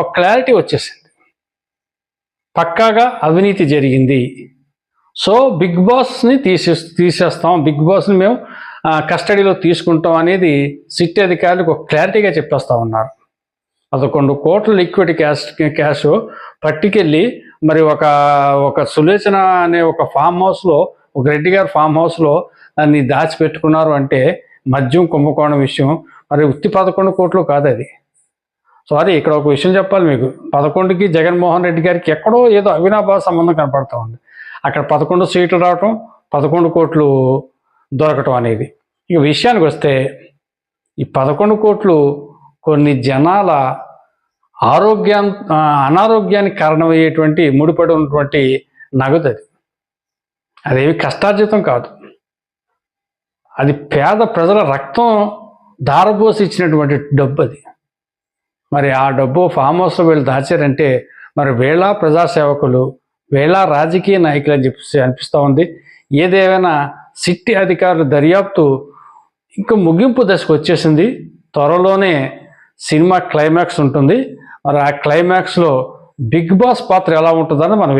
ఒక క్లారిటీ వచ్చేసింది. పక్కాగా అవినీతి జరిగింది. సో బిగ్ బాస్ని తీసే తీసేస్తాం. బిగ్ బాస్ని మేము కస్టడీలో తీసుకుంటాం అనేది సిట్ అధికారులకు ఒక క్లారిటీగా చెప్పేస్తా ఉన్నారు. పదకొండు కోట్ల లిక్విడ్ క్యాష్ క్యాష్ పట్టుకెళ్ళి మరి ఒక ఒక సులోచన అనే ఒక ఫామ్ హౌస్లో ఒక రెడ్డి గారి ఫామ్ హౌస్లో దాన్ని దాచిపెట్టుకున్నారు అంటే మద్యం కుంభకోణం విషయం మరి ఉత్తి పదకొండు కోట్లు కాదు అది. సారీ ఇక్కడ ఒక విషయం చెప్పాలి మీకు. పదకొండుకి జగన్మోహన్ రెడ్డి గారికి ఎక్కడో ఏదో అవినాభావ సంబంధం కనపడతా ఉంది. అక్కడ పదకొండు సీట్లు రావటం పదకొండు కోట్లు దొరకటం అనేది. ఇక విషయానికి వస్తే ఈ పదకొండు కోట్లు కొన్ని జనాల ఆరోగ్యా అనారోగ్యానికి కారణమయ్యేటువంటి ముడిపడి ఉన్నటువంటి నగదు అది. అదేమి కష్టార్జితం కాదు. అది పేద ప్రజల రక్తం దారబోసి ఇచ్చినటువంటి డబ్బు అది. మరి ఆ డబ్బు ఫామ్ హౌస్లో వీళ్ళు దాచారంటే మరి వేళ ప్రజాసేవకులు వేళ రాజకీయ నాయకులు అని చెప్పి అనిపిస్తూ ఉంది. ఏదేమైనా సిట్టి అధికారులు దర్యాప్తు ఇంకా ముగింపు దశకు వచ్చేసింది. త్వరలోనే సినిమా క్లైమాక్స్ ఉంటుంది. మరి ఆ క్లైమాక్స్లో బిగ్ బాస్ పాత్ర ఎలా ఉంటుందని మనం